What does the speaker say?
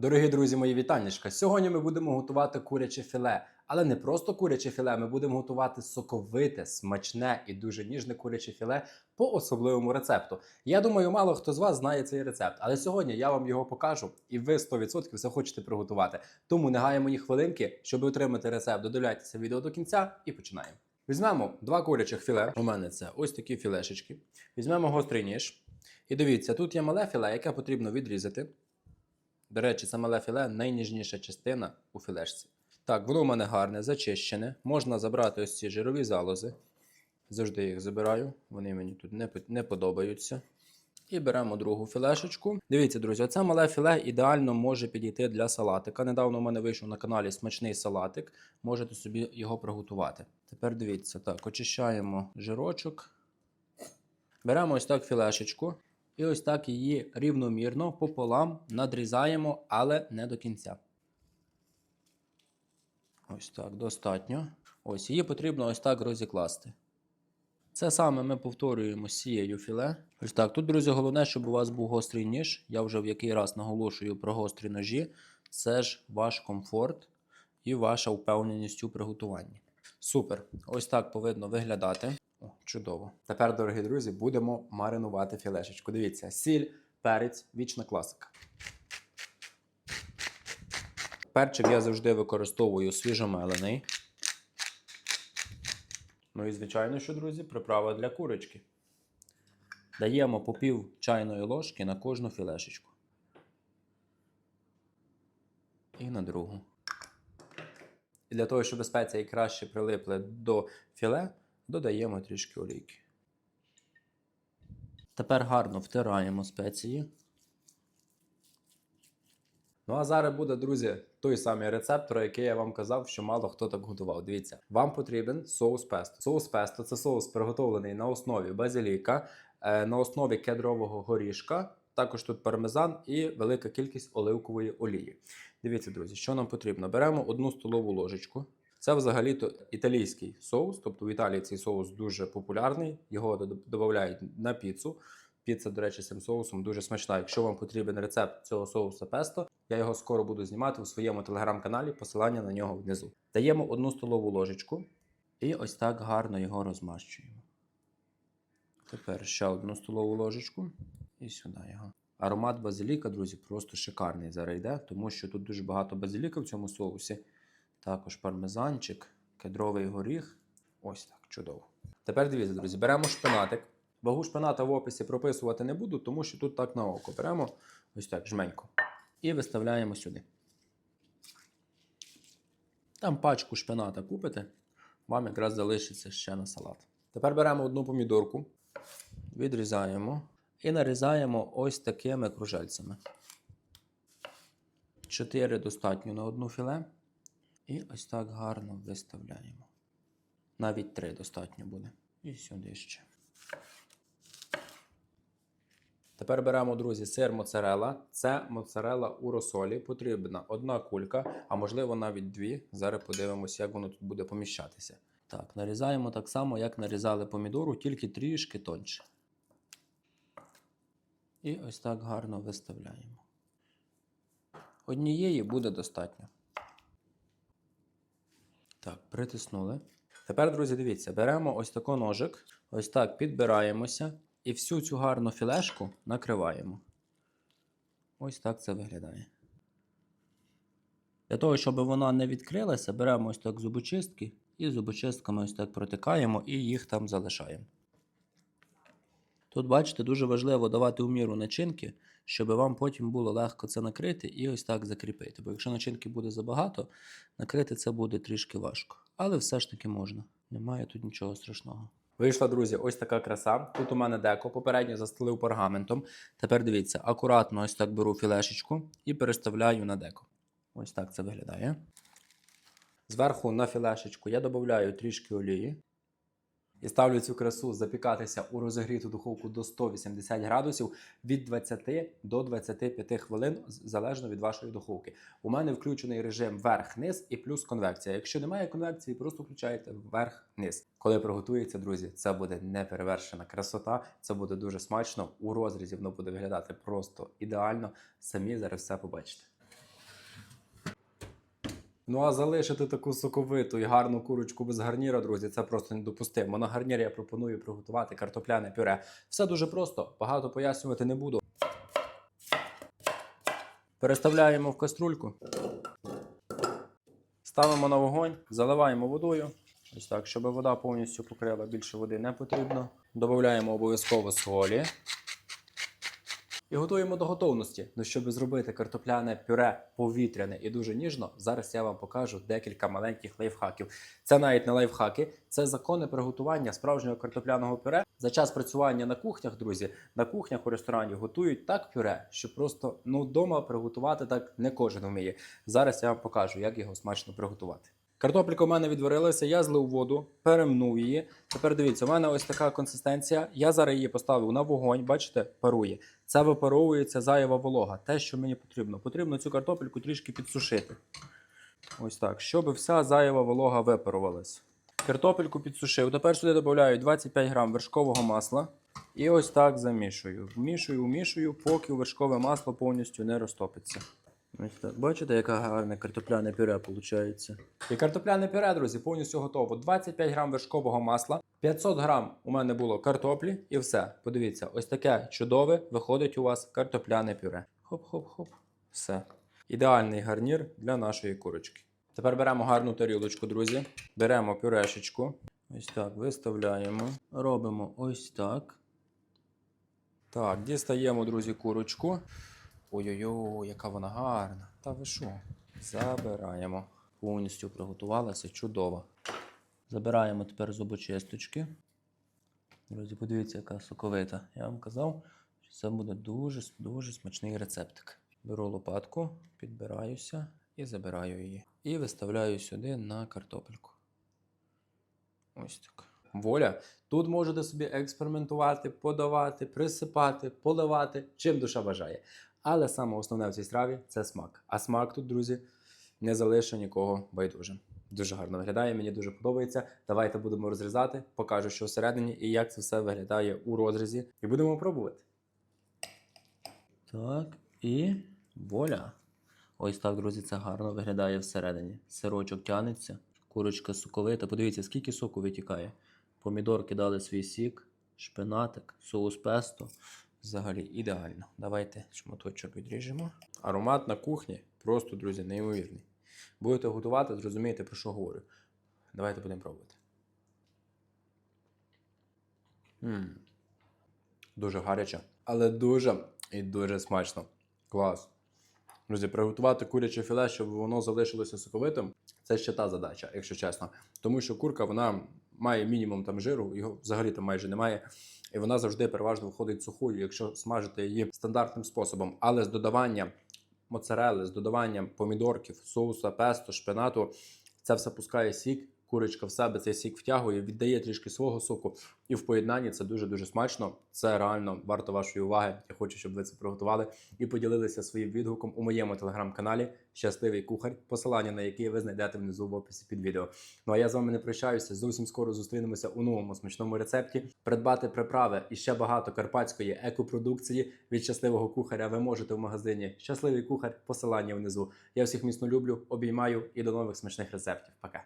Дорогі друзі, мої вітаннячка. Сьогодні ми будемо готувати куряче філе, але не просто куряче філе. Ми будемо готувати соковите, смачне і дуже ніжне куряче філе по особливому рецепту. Я думаю, мало хто з вас знає цей рецепт, але сьогодні я вам його покажу, і ви 100% захочете приготувати. Тому не гаємо ні хвилинки, щоб отримати рецепт. Додивляйтеся відео до кінця і починаємо. Візьмемо два курячих філе. У мене це ось такі філешечки. Візьмемо гострий ніж. І дивіться, тут є мале філе, яке потрібно відрізати. До речі, мале філе найніжніша частина у філешці. Так, воно у мене гарне, зачищене. Можна забрати ось ці жирові залози. Завжди їх забираю, вони мені тут не, не подобаються. І беремо другу філешечку. Дивіться, друзі, оце мале філе ідеально може підійти для салатика. Недавно у мене вийшов на каналі смачний салатик. Можете собі його приготувати. Тепер дивіться, так, очищаємо жирочок. Беремо ось так філешечку. І ось так її рівномірно пополам надрізаємо, але не до кінця. Ось так, достатньо. Ось її потрібно ось так розікласти. Це саме ми повторюємо з цією філе. Ось так. Тут, друзі, головне, щоб у вас був гострий ніж. Я вже в який раз наголошую про гострі ножі. Це ж ваш комфорт і ваша впевненість у приготуванні. Супер. Ось так повинно виглядати. О, чудово. Тепер, дорогі друзі, будемо маринувати філешечку. Дивіться, сіль, перець, вічна класика. Перчик я завжди використовую свіжомелений. Ну і звичайно, що, друзі, приправа для курочки. Даємо по пів чайної ложки на кожну філешечку. І на другу. І для того, щоб спеції краще прилипли до філе, додаємо трішки олійки. Тепер гарно втираємо спеції. Ну а зараз буде, друзі, той самий рецепт, про який я вам казав, що мало хто так готував. Дивіться, вам потрібен соус песто. Соус песто це соус приготовлений на основі базиліка, е, на основі кедрового горішка. Також тут пармезан і велика кількість оливкової олії. Дивіться, друзі, що нам потрібно? Беремо одну столову ложечку. Це взагалі-то італійський соус, тобто в Італії цей соус дуже популярний. Його додають на піцу. Піца, до речі, цим соусом дуже смачна. Якщо вам потрібен рецепт цього соусу песто, я його скоро буду знімати у своєму телеграм-каналі. Посилання на нього внизу. Даємо одну столову ложечку і ось так гарно його розмащуємо. Тепер ще одну столову ложечку і сюди його. Аромат базиліка, друзі, просто шикарний зараз йде, тому що тут дуже багато базиліка в цьому соусі. Також пармезанчик, кедровий горіх. Ось так, чудово. Тепер дивіться, друзі, беремо шпинатик. Вагу шпината в описі прописувати не буду, тому що тут так на око. Беремо ось так жменько. І виставляємо сюди. Там пачку шпината купите, вам якраз залишиться ще на салат. Тепер беремо одну помідорку, відрізаємо і нарізаємо ось такими кружельцями. Чотири достатньо на одну філе. І ось так гарно виставляємо. Навіть три достатньо буде. І сюди ще. Тепер беремо, друзі, сир моцарела. Це моцарела у розсолі. Потрібна одна кулька, а можливо навіть дві. Зараз подивимося, як воно тут буде поміщатися. Так, нарізаємо так само, як нарізали помідору, тільки трішки тоньше. І ось так гарно виставляємо. Однієї буде достатньо. Так, притиснули. Тепер, друзі, дивіться, беремо ось такий ножик, ось так підбираємося і всю цю гарну філешку накриваємо. Ось так це виглядає. Для того, щоб вона не відкрилася, беремо ось так зубочистки і зубочистками ось так протикаємо і їх там залишаємо. Тут, бачите, дуже важливо давати у міру начинки, щоб вам потім було легко це накрити і ось так закріпити. Бо якщо начинки буде забагато, накрити це буде трішки важко. Але все ж таки можна. Немає тут нічого страшного. Вийшла, друзі, ось така краса. Тут у мене деко. Попередньо застелив пергаментом. Тепер дивіться, акуратно ось так беру філешечку і переставляю на деко. Ось так це виглядає. Зверху на філешечку я додаю трішки олії. І ставлю цю красу запікатися у розігріту духовку до 180 градусів від 20 до 25 хвилин, залежно від вашої духовки. У мене включений режим верх-низ і плюс конвекція. Якщо немає конвекції, просто включаєте верх-низ. Коли приготується, друзі, це буде неперевершена красота. Це буде дуже смачно. У розрізі воно буде виглядати просто ідеально. Самі зараз все побачите. Ну а залишити таку соковиту і гарну курочку без гарніра, друзі, це просто недопустимо. На гарнір я пропоную приготувати картопляне пюре. Все дуже просто, багато пояснювати не буду. Переставляємо в каструльку. Ставимо на вогонь, заливаємо водою. Ось так, щоб вода повністю покрила, більше води не потрібно. Додаємо обов'язково солі. І готуємо до готовності. Ну, щоб зробити картопляне пюре повітряне і дуже ніжно, зараз я вам покажу декілька маленьких лайфхаків. Це навіть не лайфхаки, це закони приготування справжнього картопляного пюре. За час працювання на кухнях, друзі, на кухнях у ресторані готують так пюре, що просто ну вдома приготувати так не кожен вміє. Зараз я вам покажу, як його смачно приготувати. Картопелька у мене відварилася, я злив воду, перемнув її. Тепер дивіться, у мене ось така консистенція. Я зараз її поставив на вогонь, бачите, парує. Це випаровується зайва волога. Те, що мені потрібно. Потрібно цю картопельку трішки підсушити. Ось так, щоб вся зайва волога випарувалась. Картопельку підсушив. Тепер сюди додаю 25 грам вершкового масла. І ось так замішую. Вмішую, вмішую, поки вершкове масло повністю не розтопиться. Бачите, яка гарне картопляне пюре виходить. І картопляне пюре, друзі, повністю готово. 25 грам вершкового масла, 500 грам у мене було картоплі і все. Подивіться, ось таке чудове виходить у вас картопляне пюре. Хоп-хоп-хоп. Все. Ідеальний гарнір для нашої курочки. Тепер беремо гарну тарілочку, друзі. Беремо пюрешечку. Ось так виставляємо. Робимо ось так. Так, дістаємо, друзі, курочку. Ой-ой-ой, яка вона гарна. Та ви що? Забираємо. Повністю приготувалася чудово. Забираємо тепер зубочисточки. Друзі, подивіться, яка соковита. Я вам казав, що це буде дуже дуже смачний рецептик. Беру лопатку, підбираюся і забираю її. І виставляю сюди на картопельку. Ось так. Воля. Тут можете собі експериментувати, подавати, присипати, поливати, чим душа бажає. Але саме основне в цій страві це смак. А смак тут, друзі, не залише нікого байдужим. Дуже гарно виглядає, мені дуже подобається. Давайте будемо розрізати, покажу, що всередині і як це все виглядає у розрізі. І будемо пробувати. Так, і воля. Ось так, друзі, це гарно виглядає всередині. Сирочок тянеться, курочка соковита. Подивіться, скільки соку витікає. Помідорки дали свій сік, шпинатик, соус песто. Взагалі ідеально. Давайте шматочок відріжемо. Аромат на кухні просто, друзі, неймовірний. Будете готувати, зрозумієте, про що говорю. Давайте будемо пробувати. м Дуже гаряче, але дуже і дуже смачно. Клас. Друзі, приготувати куряче філе, щоб воно залишилося соковитим, це ще та задача, якщо чесно. Тому що курка вона має мінімум там жиру, його взагалі там майже немає. І вона завжди переважно виходить сухою, якщо смажити її стандартним способом. Але з додаванням моцарели, з додаванням помідорків, соуса, песто, шпинату, це все пускає сік. Курочка в себе цей сік втягує, віддає трішки свого соку, і в поєднанні це дуже дуже смачно. Це реально варто вашої уваги. Я хочу, щоб ви це приготували і поділилися своїм відгуком у моєму телеграм-каналі Щасливий кухар, посилання на який ви знайдете внизу в описі під відео. Ну а я з вами не прощаюся. Зовсім скоро зустрінемося у новому смачному рецепті. Придбати приправи і ще багато карпатської екопродукції від щасливого кухаря. Ви можете в магазині Щасливий кухар. Посилання внизу. Я всіх міцно люблю, обіймаю і до нових смачних рецептів. Пока.